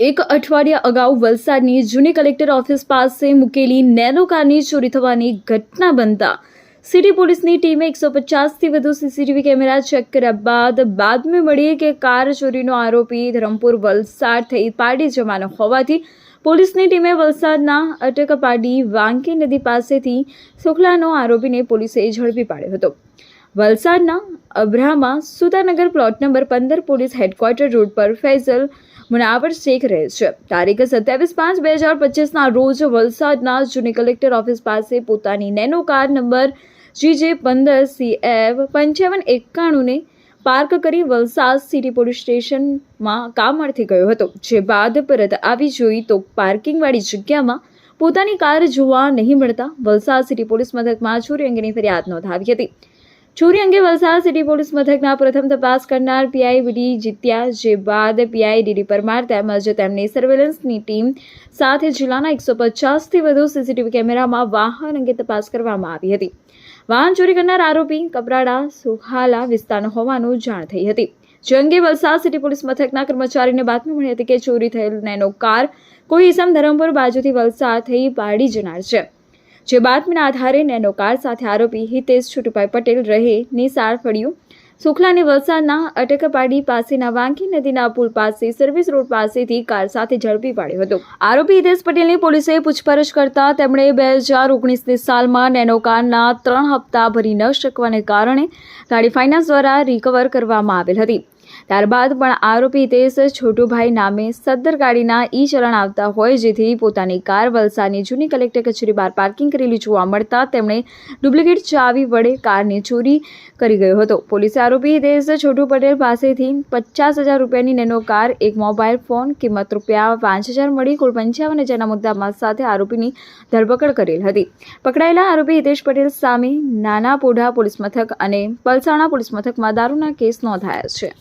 એક અઠવાડિયા અગાઉ વલસાડની જૂની કલેક્ટર ઓફિસ પાસે મૂકેલી નેનો કારની ચોરી થવાની ઘટના બનતા સિટી પોલીસની ટીમે એકસો પચાસથી વધુ સીસીટીવી કેમેરા ચેક કર્યા બાદ બાદમાં મળી કે કાર ચોરીનો આરોપી ધરમપુર વલસાડ થઈ પાડી જવાનો હોવાથી પોલીસની ટીમે વલસાડના અટકપાડી વાંકી નદી પાસેથી સુખલાનો આરોપીને પોલીસે ઝડપી પાડ્યો હતો. વલસાડના અભરામાં સુતાનગર પ્લોટ નંબર પંદર પોલીસ હેડક્વાર્ટર રોડ પર ફૈઝલ મુનાવર શેખ રહે છે. તારીખ સત્યાવીસ પાંચ બે હજાર પચીસના રોજ વલસાડના જૂની કલેક્ટર ઓફિસ પાસે પોતાની નેનો કાર નંબર જીજે પંદર સી એફ પંચાવન એકાણુંને પાર્ક કરી વલસાડ સિટી પોલીસ સ્ટેશનમાં કામ અર્થે ગયો હતો. જે બાદ પરત આવી જોઈ તો પાર્કિંગવાળી જગ્યામાં પોતાની કાર જોવા નહીં મળતા વલસાડ સિટી પોલીસ મથકમાં ચોરી અંગેની ફરિયાદ નોંધાવી હતી. ચોરી અંગે વલસાડ સિટી પોલીસ મથકના પ્રથમ તપાસ કરનાર પીઆઈ જીત્યા જે બાદ પીઆઈ ડીડી પરમાર તેમજ તેમની સર્વેલન્સની ટીમ સાથે જિલ્લાના એકસો પચાસથી વધુ સીસીટીવી કેમેરામાં વાહન અંગે તપાસ કરવામાં આવી હતી. વાહન ચોરી કરનાર આરોપી કપરાડા સુહાલા વિસ્તારનો હોવાનું જાણ થઈ હતી. જે અંગે વલસાડ સિટી પોલીસ મથકના કર્મચારીને બાતમી મળી હતી કે ચોરી થયેલ નેનો કાર કોઈ ઇસમ ધરમપુર બાજુથી વલસાડ થઈ પાડી જનાર છે. જે બાતમીના આધારે નેનો કાર સાથે આરોપી હિતેશ છુટુભાઈ પટેલ રહે નિસાર ફળ્યું સુખલાની વલસાડના અટકપાડી પાસેના વાંકી નદીના પુલ પાસે સર્વિસ રોડ પાસેથી કાર સાથે ઝડપી પાડ્યો હતો. આરોપી હિતેશ પટેલની પોલીસે પૂછપરછ કરતા તેમણે બે હજાર ઓગણીસની સાલમાં નેનો કારના ત્રણ હપ્તા ભરી ન શકવાને કારણે ગાડી ફાઇનાન્સ દ્વારા રિકવર કરવામાં આવેલ હતી. ત્યારબાદ પણ આરોપી હિતેશ છોટુભાઈ નામે સદ્દર ગાડીના ઈ ચલણ આવતા હોય જેથી પોતાની કાર વલસાડની જૂની કલેક્ટર કચેરી બહાર પાર્કિંગ કરેલી જોવા મળતા તેમણે ડુપ્લિકેટ ચાવી વડે કારની ચોરી કરી ગયો હતો. પોલીસે આરોપી હિતેશ છોટુ પટેલ પાસેથી પચાસ હજાર રૂપિયાની નેનો કાર, એક મોબાઈલ ફોન, કિંમત રૂપિયા પાંચ હજાર મળી, કુલ પંચાવન હજારના મુદ્દામાં સાથે આરોપીની ધરપકડ કરેલ હતી. પકડાયેલા આરોપી હિતેશ પટેલ સામે નાના પોઢા પોલીસ મથક અને પલસાણા પોલીસ મથકમાં દારૂના કેસ નોંધાયા છે.